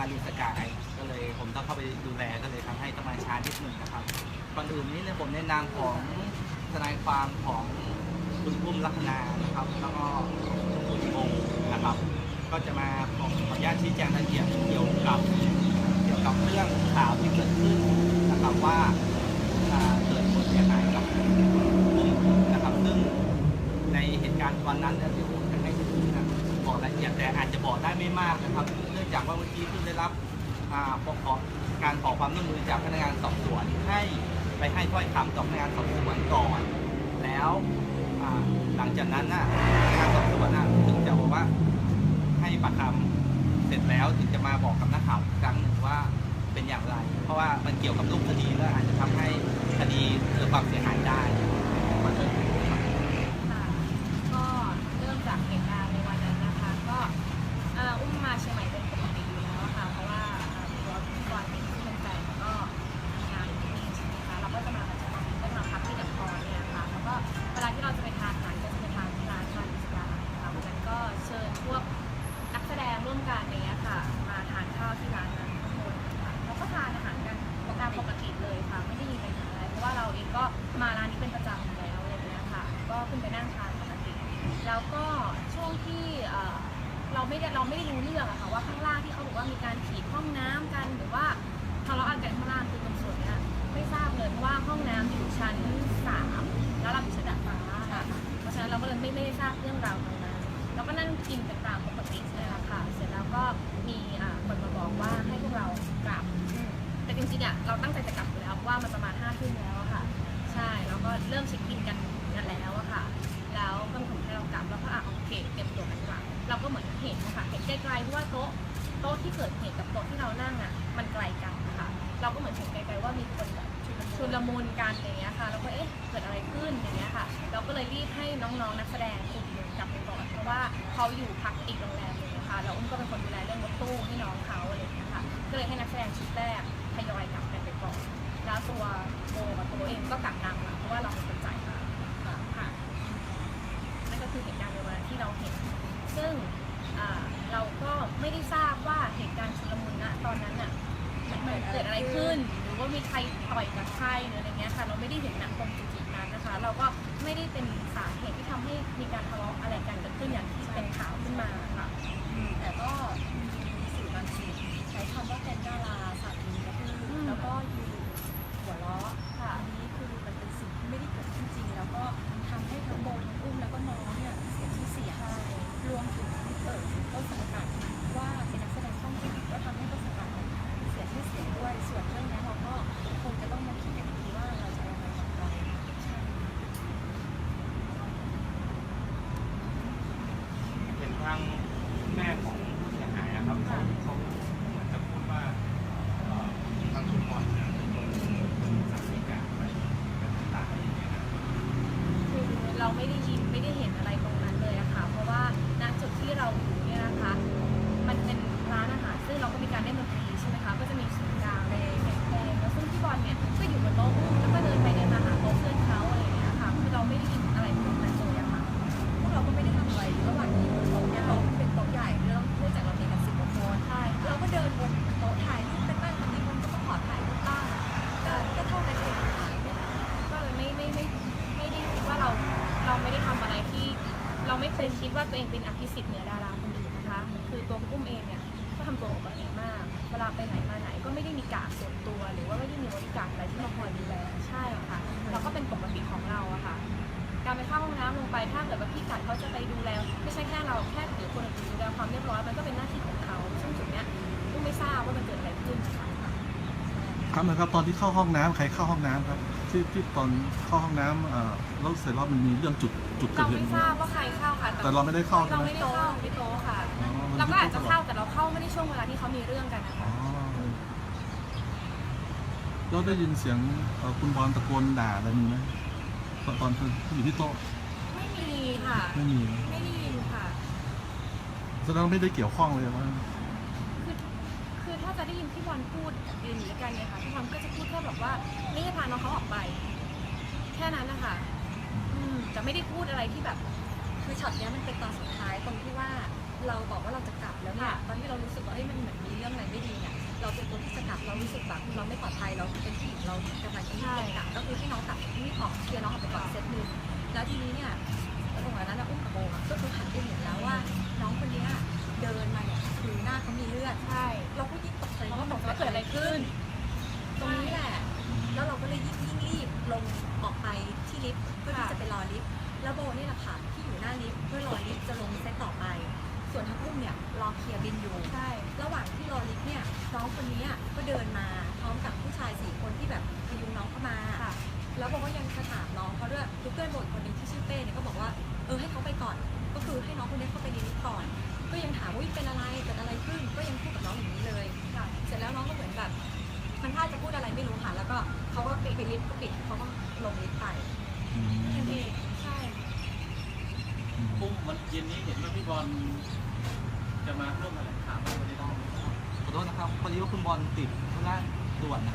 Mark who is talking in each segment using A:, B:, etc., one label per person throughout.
A: มารีสกายก็เลยผมต้องเข้าไปดูแลก็เลยทำให้ต้องมาช้านิดหนึ่งนะครับก่อนอื่นนี้เนี่ยผมในนามของทนายความของคุณพุ่มลักษณานะครับ แล้วก็คุณโมนะครับ ก็จะมาขออนุญาตชี้แจงรายละเอียดเกี่ยวกับเกี่ยวกับเรื่องข่าวที่เกิดขึ้นนะครับว่าอ่าเกิดผลเสียหายกับพุ่มนะครับ ซึ่งในเหตุการณ์วันนั้นเนี่ยเดี๋ยวผมจะให้คุณนะบอกรายละเอียดแต่อาจจะบอกได้ไม่มากนะครับ องจากว่าเมื่อกี้เพิ่งได้รับอ่าขอขอการขอความร่วมมือจากพนักงานสอบสวนให้ไปให้ถ้อยคำกับพนักงานสอบสวนก่อน แล้วหลังจากนั้นน่ะพนักงานสอบสวนนะถึงจะบอกว่าให้ปากคำเสร็จแล้วถึงจะมาบอกกับนักข่าวครั้งหนึ่งว่าเป็นอย่างไร เพราะว่ามันเกี่ยวกับรูปคดีและอาจจะทำให้คดีเกิดความเสียหายได้
B: ทราบเรื่องราวตรงนั้นเราก็นั่งกินกันตามปกติใช่ไหมคะค่ะ เสร็จแล้วก็มีอ่าคนมาบอกว่าให้พวกเรากลับอืมแต่จริงๆเนี่ยเราตั้งใจจะกลับอยู่แล้วเพราะว่ามันประมาณห้าทุ่มแล้วอะค่ะ ใช่แล้วก็เริ่มเช็คบินกันกันแล้วอะค่ะ แล้วก็มีคนให้เรากลับแล้วก็อะโอเคเตรียมตัวกันกลับเราก็เหมือนเห็นนะคะเห็นไกลๆเพราะว่าโต๊ะโต๊ะที่เกิดเหตุกับโต๊ะที่เรานั่งอะมันไกลกันค่ะ เราก็เหมือนเห็นไกลๆว่ามีคนแบบชุลมุนกันอย่างเงี้ยค่ะ แล้วก็เอ๊ะเกิดอะไรขึ้นอย่างเงี้ยค่ะ เราก็เลยรีบให้น้องๆนักแสดง อยู่พักอีกโรงแรมหนึงนะคะแล้วอุ้มก็เป็นคนดูแลเรื่องรถตู้ให้น้องเขาอะไรอย่างเงี้ยค่ะก็เลยให้นักแสดงชุดแรกทยอยกลับกันไปก่อนแล้วตัวโบกับตัวเองก็กลับนำมาเพราะว่าเราเป็นคนจ่ายมาค่ะนั่นก็คือเหตุการณ์ในวันนั้นที่เราเห็น ซึ่งอ่าเราก็ไม่ได้ทราบว่าเหตุการณ์ชุลมุนณตอนนั้นน่ะมันเกิดอะไรขึ้น หรือว่ามีใครต่อยกับใครหรืออะไรเงี้ยค่ะเราไม่ได้เห็นณตรง ก็ไม่ได้
C: มีการด
B: ส่วนตัว หรือว่าไม่ได้มีบริการดอะไรที่มาคอยดูแลใช่ค่ะเราก็เป็นปกติของเราอะค่ะ การไปเข้าห้องน้ำลงไปถ้าเกิดว่าพี่กัดเขาจะไปดูแลไม่ใช่แค่เราแค่หรือคนอื่นดูแลความเรียบร้อยมันก็เป็นหน้าที่ของเขาซึ่งจุดเนี้ยอุ้มไม่ทราบว่ามันเกิดอะไรขึ้นค่ะ
D: ครับนะครับตอนที่เข้าห้องน้ำใครเข้าห้องน้ำครับที่ที่ตอนเข้าห้องน้ำเอ่อแล้วเสร็จแล้วมันมีเรื่องจุดจุดเกิ
B: เรา
D: ดเห
B: ไม่
D: ตุ
B: ทราบว่าใครเข้าค่ะ
D: แต่เราไม่ได้เข้าใช่
B: เรา
D: ไหม
B: ไม่ได้เข้าไม่โต๊ะค่ะ
D: อ๋อมัน
B: เราก็อาจจะ
D: ยู่
B: เข้าแต่เราเข้าไม่ได้ช่วงเวลาที่เขามีเรื่องกันนะ
D: อ๋
B: คะ
D: อ เราได้ยินเสียงเอ่อคุณบอลตะโกนด่าอะไรมีไหมตอนตอนที่อยู่ที่โต๊ะ
B: ไม่มีค่ะ
D: ไม่มี
B: ไม่ได้ยินค่ะ
D: แสดงว่าไม่ได้เกี่ยวข้องเลยว่า
B: คือคือถ้าจะได้ยินพี่บอลพูดยืนอยู่ด้วยกันเนี่ยค่ะพี่บอลก็จะพูดแค่แบบว่าไม่ได้พาน้องเขาออกไป แค่นั้นนะคะอืมแต่ไม่ได้พูดอะไรที่แบบ
C: คือช็อตเนี้ยมันเป็นตอนสุดท้ายตรงที่ว่าเราบอกว่าเราจะกลับแล้วเนี่ย
B: ค่ะ
C: ตอนที่เรารู้สึกว่าเฮ้ยมันเหมือนมีเรื่องอะไรไม่ดีเราเป็นผู้หญิงเรากำลังจะมีต่างก็คือให้น้องตัดที่ออกเคลียร์น้องออกไปก่อนเซตหนึ่งแล้วทีนี้เนี่ยตรงนั้นนะอุ้มกับโบอะก็คือหันไปเห็นแล้วว่า น้องคนเนี้ยเดินมาเนี่ยคือหน้าเขามีเลือด
B: ใช่
C: เราก็ยิ่งตกใจ
B: เราก็
C: ว่า
B: บอกว่าเกิดอะไรขึ้น
C: ตรงนี้แหละ แล้วเราก็เลยยิ่งยิ่งรีบลงออกไปที่ลิฟต์เพื่อที่จะไปรอลิฟต์แล้วโบนี่แหละค่ะที่อยู่หน้าลิฟต์เพื่อรอลิฟต์จะลงเซตต่อไป ส่วนทั้งอุ้มเนี่ยรอเคลียร์บินอยู่
B: ใช่
C: ระหว่างที่รอลิฟต์เนี่ยน้องคนนี้อะก็เดินมาพร้อมกับผู้ชายสี่คนที่แบบพยุงน้องเข้ามา
B: ค่ะ
C: แล้วโบก็ยังจะถามน้องเขาด้วยคือเพื่อนโบอีกคนหนึ่งที่ชื่อเป้เนี่ยก็บอก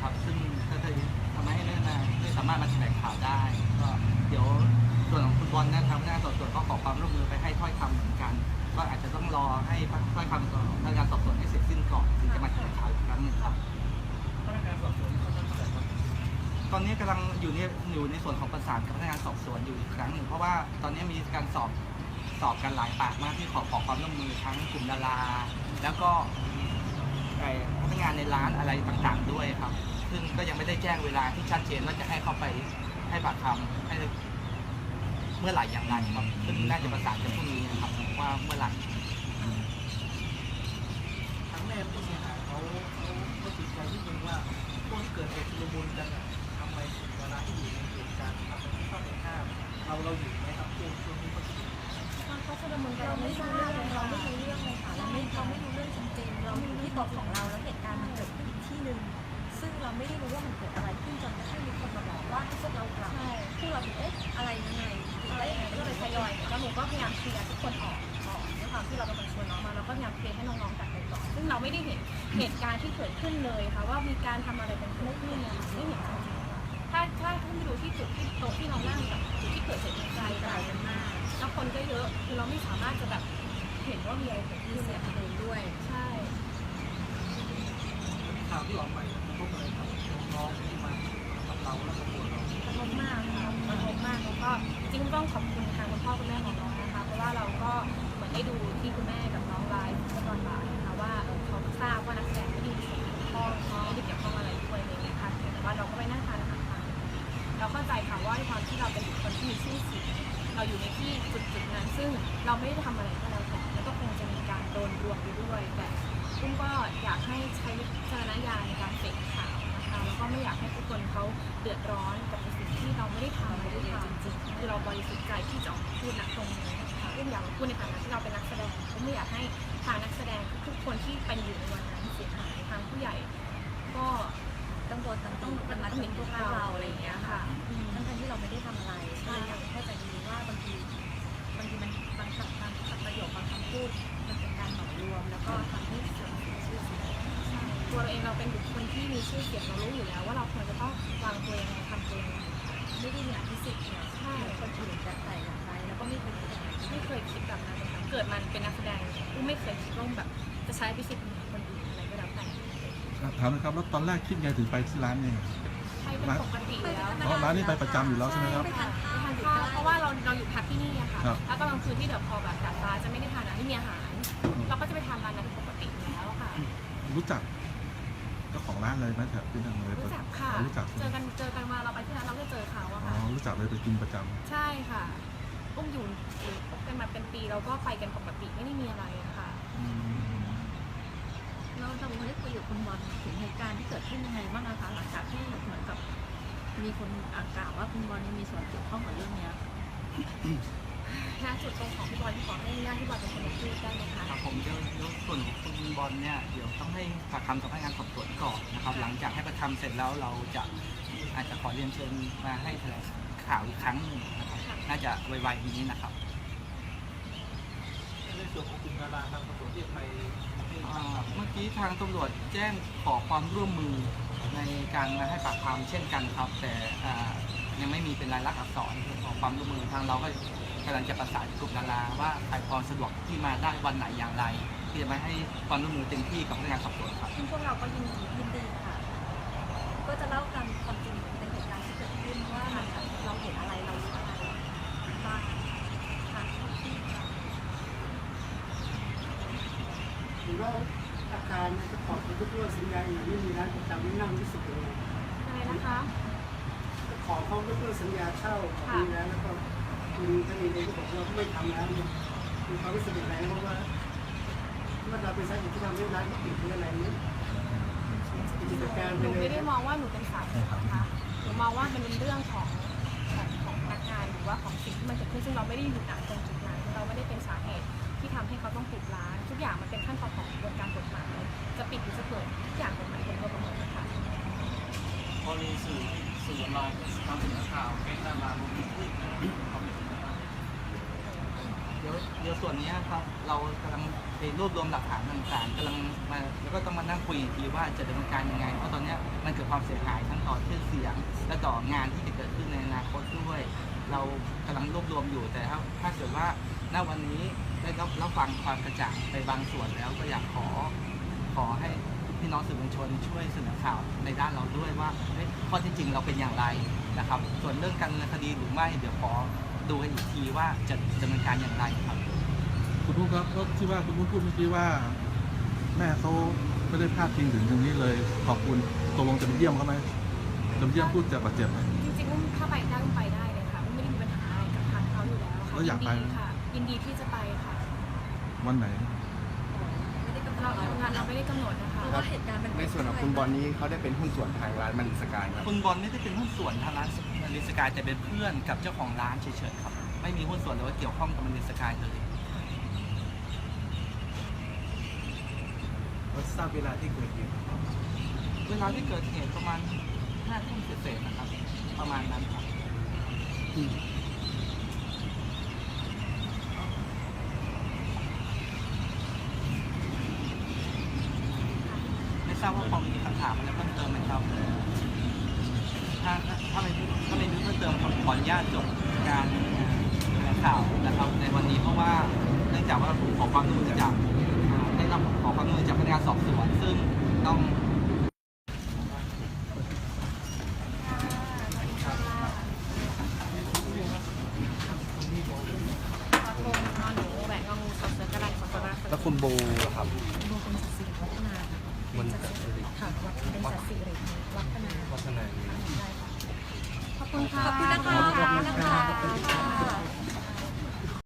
C: นะ
B: ค
C: รับ
A: ซึ่งก็เลยทำให้ไม่มาไม่สามารถมาแถลงข่าวได้ ก็เดี๋ยวส่วนของคุณบอลนะทางพนักงานสอบสวนก็ขอความร่วมมือไปให้ถ้อยคำเหมือนกัน ก็อาจจะต้องรอให้ถ้อยคำของพนักงานสอบสวนให้เสร็จสิ้นก่อนถึงจะมาแถลงข่าวอีกครั้งหนึ่งครับ
E: พนักงานสอบสวนเขาต้องแต่ครับ
A: ตอนนี้กำลังอยู่ในอยู่ในส่วนของประสานกับพนักงานสอบสวนอยู่อีกครั้งหนึ่งเพราะว่าตอนนี้มีการสอบสอบกันหลายปากมากที่ขอขอความร่วมมือทั้งกลุ่มดารา แล้วก็ไอ้พนักงานในร้านอะไรต่างๆด้วยครับ ซึ่งก็ยังไม่ได้แจ้งเวลาที่ชัดเจนว่าจะให้เข้าไปให้ปากคำให้เมื่อไหร่อย่างไรครับซึ่งน่าจะประสานกันพรุ่งนี้นะครับว่าเมื่อไหร่
E: ทั้งแม่ผู้เสียหายเขาเขาเขาติดใจที่นึงว่าพวกที่เกิดเหตุชุลมุนกันอะทำไมถึงเวลาที่อยู่ในเหตุการณ์ทำไมไม่เข้าไปห้ามเราเราอยู่ไหมครับช่วงช่วงที่เขาชุลมุน
B: ตอนเขาชุลมุนกัน
C: เรา
B: เรา
C: ไม่รู้เรื่อง
B: เลย
C: เราไม่รู้เรื่องเลยค่ะเราไม่เราไม่รู้เรื่องจริงๆเราไม่รู้ที่ตัวของเรา ที่เกิดขึ้นเลย
B: ค่ะว่ามีการทำอะไรกันขึ้นไม่มีค่ะไม่เห็นจริงถ้าถ้าท่านไปดูที่จุดที่โต๊ะที่เรานั่งกับจุดที่เกิดเหตุไกล
C: ไกล
B: กั
C: กันมาก
B: แล้วคนก็เยอะคือเราไม่สามารถจะแบบเห็นว่ามีอะไรเกิดขึ้น
C: เสียเพลงด้วย
B: ใช่
E: ข่าวที่ออกไปมันพบอะไรกับน้องที่มากับเราและกับตัวเรา
B: กระทบมากค่ะกระทบมากแล้วก็จริงๆต้องขอบคุณทางคุณพ่อคุณแม่ของน้องนะคะเพราะว่าเราก็เหมือนได้ดูที่คุณแม่กับ เราไม่ได้ทำอะไรก็แล้วแต่แล้วก็คงจะมีการโดนรวมไปด้วย แต่ตุ้มก็อยากให้ใช้วิจารณญาณในการเสพข่าวนะคะแล้วก็ไม่อยากให้ทุกคนเขาเดือดร้อนกับในสิ่งที่เราไม่ได้ทำไม่ได้ทำจริงๆคือเราบริสุทธิ์ใจที่จะออกมาพูดณตรงนี้นะคะตุ้มอยากมาพูดในฐานะที่เราเป็นนักแสดงตุ้มไม่อยากให้ทางนักแสดงทุกๆคนที่เป็นอยู่ในวันนั้นเสียหายทางผู้ใหญ่ ก็
C: ต้องโดนตำ
B: ต้
C: ต้
B: อ
C: ง
B: เป็น
C: มา
B: รัฐ
C: ถึ
B: มิ
C: ง
B: ตร
C: พวกเราอะ
B: ไรอย่าง
C: เงี้ยค่ะ
B: ค่ะอืม
C: ทั้งๆที่เราไม่ได้ทำอะไรก็เลยอยากเข้าใจ
B: ตัวเราเองเราเป็นบุคคลที่มีชื่อเสียงเรารู้อยู่แล้ว ว่าเราควรจะต้องวางตัวยังไงทำตัวยังไง
C: ไม่ได้มีอภิสิทธิ์เนี่ยใช่คนอื่นจะใส่อย่างไรแล้วก็ไม่เคยคิดอย่างนั้น
B: ไม่เคยคิดแบบนั้นเลยค่ะเกิดมาเป็นนักแสดงกูไม่เคยคิดว่าแบบจะใช้พิสิทธิ์ของคนอื่นอะไรก็แล้วแต่
D: ถามนะครับแล้วตอนแรกคิดไงถึงไปที่ร้านเนี่ย
B: ใช่เป็นปกติอยู่แล้ว
D: อ๋อร้านนี้ไปประจำอยู่แล้วใช่ไหมครับ
B: ไปทานข้าวทานข้าวเพราะว่าเราเราอยู่พักที่นี่อะค่ะ
D: ครับ
B: แล้วตอนกลางคืนที่เดี๋ยวพอแบบดาดฟ้าจะไม่ได้ทานอาหารไม่มีอาหาร เราก็จะไปทานร้านนั้นปกติอยู่แล้วค่ะ
D: รู้จักเจ้า ของร้านเลยไหมแถบที่นั่นเลย
B: รู้จักค่ะ
D: อ๋อรู้จัก
B: เจอกันเจอกันมาเราไปที่ร้านเราก็เจอเขาอะ
D: อ๋อ
B: ค่ะ
D: รู้จักเลยไปกินประจำ
B: ใช่ค่ะอุ้มอยู่อยู่คบกันมาเป็นปีเราก็ไปกันปกติไม่ได้มีอะไรอะค่ะ
D: อืม
C: เราจะได้คุยกับคุณบอลถึงเหตุการณ์ที่เกิดขึ้นยังไงบ้างนะคะหลังจากที่เหมือนกับ มีคนอากล่าวว่าคุณบอลมีส่วนเกี่ยวข้องกับเรื่องเนี้ย
B: ณจุดตรงของพี่บอลที่ขอให้ญาติพี่บอลเป็นคนพูดได้ไหมคะ
A: ครับผมเดี๋ยวเดี๋ยวส่วนของคุณบอลเนี่ยเดี๋ยวต้องให้ปากคำกับพนักงานสอบสวนก่อนนะครับ หลังจากให้ปากคำเสร็จแล้วเราจะอาจจะขอเรียนเชิญมาให้แถลงข่าวอีกครั้งหนึ่งนะครับน่าจะไวๆนี้นะครับ
E: ในส่วนของกลุ่มดาราทางตำรวจเรียกไป
A: เมื่อกี้ทางตำรวจแจ้งขอความร่วมมือในการมาให้ปากคำเช่นกันครับ แต่ยังไม่มีเป็นรายลักษณ์อักษรขอความร่วมมือทางเราก็ กำลังจะประสานกลุ่มดาราว่าใครพอสะดวกที่มาได้วันไหนอย่างไรที่จะมาให้ความร่วมมือเต็มที่กับพนักงานสอบสวนครับ
B: ซึ่งพวกเราก็ยินดี
C: ยินดีค่ะ ก็จะเล่าตามความจริงในเหตุการณ์ที่เกิดขึ้นว่ามันเราเห็นอะไรเรารู้อะไรบ้างค่ะ
F: หรือว่าอาการเนี่ยจะขอบคุณทุกเรื่องสัญญาอย่างไม่มีร้านประจำนี่นั่งรู้สึกยังไง
B: อะไรนะคะ
F: ขอเขาทุกเรื่องสัญญาเช่าของมีแล้วแล้วก็ คุณท่านเองก็บอกว่าไม่ทำแล้วเนี่ยมีความรู้สึกอย่างไรเพราะว่าว่าเราเป็นสาเหตุที่ทำให้ร้านปิดหรืออะไรนี้กิจการ
B: หนูไม่ได้มองว่าหนูเป็นสาเหตุนะคะหนูมองว่ามันเป็นเรื่องของของของพนักงานหรือว่าของสิ่งที่มันเกิดขึ้นซึ่งเราไม่ได้อยู่ณตรงจุดนั้นเราไม่ได้เป็นสาเหตุที่ทำให้เขาต้องปิดร้าน ทุกอย่างมันเป็นขั้นตอนของกระบวนการกฎหมายจะปิดหรือจะเปิดทุกอย่างกฎหมายเป็นตัวกำหนดนะคะ
A: พอมีสื่อสื่อมานำเสนอข่าวเป็นดาราลงทุนเดี๋ยวเดี๋ยวส่วนนี้ครับ เรากำลังไปรวบรวมหลักฐานต่างๆกำลังมาแล้วก็ต้องมานั่งคุยอีกทีว่าจะดำเนินการยังไง เพราะตอนนี้มันเกิดความเสียหายทั้งต่อชื่อเสียง และต่องานที่จะเกิดขึ้นในอนาคตด้วย เรากำลังรวบรวมอยู่แต่ถ้าถ้าเกิดว่าณวันนี้ได้รับรับฟังความกระจ่างไปบางส่วนแล้วก็อยากขอขอให้พี่น้องสื่อมวลชนช่วยเสนอข่าวในด้านเราด้วยว่าข้อที่จริงเราเป็นอย่างไรนะครับ ส่วนเรื่องการดำเนินคดีหรือไม่เดี๋ยวขอ ดูกันอีกทีว่าจะดำเนินการอย่างไรครับ
D: คุณผู้ครับก็ที่ว่าคุณผู้พูดเมื่อกี้ว่า แม่เขาไม่ได้พลาดพิงถึงตรงนี้เลย ขอบคุณตกลงจะไปเยี่ยมเขาไหมจะไปเยี่ยมผู้เจ็บบาดเจ็บไหม
B: จริงๆอุ้มถ้าไปได้อุ้มไปได้เลยค่ะอุ้มไม่ได้มีปัญหาอะไรกับทางเขาอยู่แล้วค่ะ
D: แล้วอยากไป
B: นดีค่ะยินดีที่จะไปค่ะ
D: วันไหน
C: ไม่ได้กำหน
B: เรา
C: ด
B: งานเราไม่ได้กำหนดนะคะ
C: เพราะว่าเหตุการณ์มัน
G: ในส่วนของคุณบอลนี้เขาได้เป็นหุ้นส่วนทางร้านมันสกายครับ
A: คุณบอลไม่ได้เป็นหุ้นส่วนทางร้านมั นดิสกายแต่เป็นเพื่อนกับเจ้าของร้านเฉยๆครับ ไม่มีหุ้นส่วนหรือว่าเกี่ยวข้องกับมันดิสกายเลย
E: ทราบเวลาที่เกิดเหตุ
A: เวลาที่เกิดเหตุประมาณห้าทุ่มเศษๆนะครับ ประมาณนั้นครับไม่ทราบว่าพอมีคำถามอะไรเพิ่มเติมไหมครับ ถ้าถ้าไม่ถ้าไม่มีเพิ่มเติมผม ขออนุญาตจบการแถลงข่าวนะครับในวันนี้เพราะว่าเนื่องจากว่าผมขอความร่วมมือจากได้รับขอความร่วมมือจากพนักงานสอบสวน ซึ่งต้อง
B: ขอโทษนอนหนูแหวนงองูสดเสือกระดานขอโทษนะ
G: แล้วคุณโบครับ